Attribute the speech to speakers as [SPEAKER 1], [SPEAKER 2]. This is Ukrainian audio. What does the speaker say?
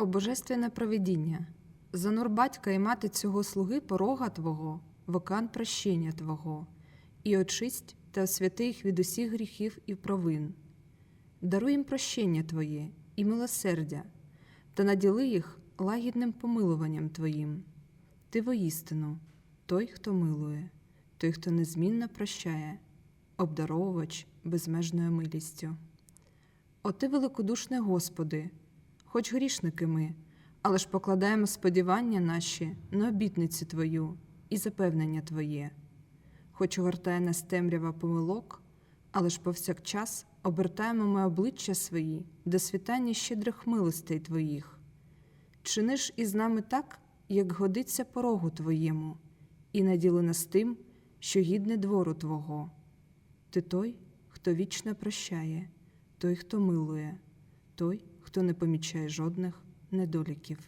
[SPEAKER 1] О божественне провидіння, занур батька і мати цього слуги порога Твого, в океан прощення Твого, і очисть та освяти їх від усіх гріхів і провин. Даруй їм прощення Твоє і милосердя, та наділи їх лагідним помилуванням Твоїм. Ти воістину, той, хто милує, той, хто незмінно прощає, обдаровувач безмежною милістю. О ти великодушний Господи, хоч грішники ми, але ж покладаємо сподівання наші на обітницю Твою і запевнення Твоє. Хоч огортає нас темрява помилок, але ж повсякчас обертаємо ми обличчя свої до світання щедрих милостей Твоїх. Чини ж із нами так, як годиться порогу Твоєму, і наділи нас тим, що гідне двору Твого. Ти той, хто вічно прощає, той, хто милує, той, хто не помічає жодних недоліків.